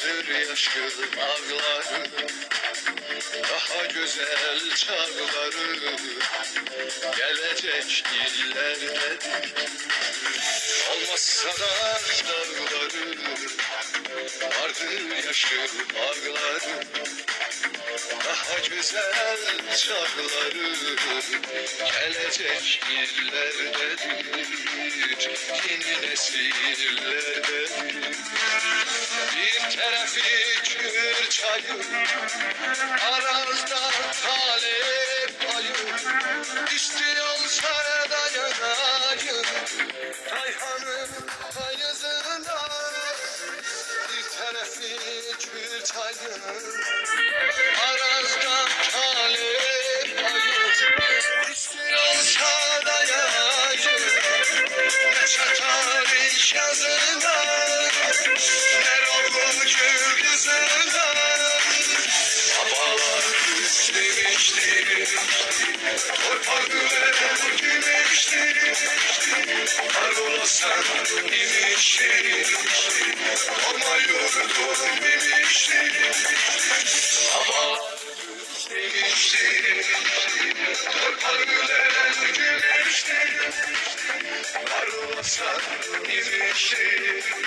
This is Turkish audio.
yaşlı ağları Daha güzel çağları. Gelecek illerdedir Olmazsa da dağları Vardır yaşlı ağları daha güzel çağları gelecek illerdedir yeni nesillerdedir bir tarafı kür çayı bir tarafı kür çayı Arazda talep ayı İstiyorsa dayayı Ne çatar iş yazına Ne Torpaklar gümüştür Karbolasan imiştir Orman yurdum imiştir Babalar istemiştir Torpaklar gümüştür Karbolasan imiştir Ana yurdum imiştir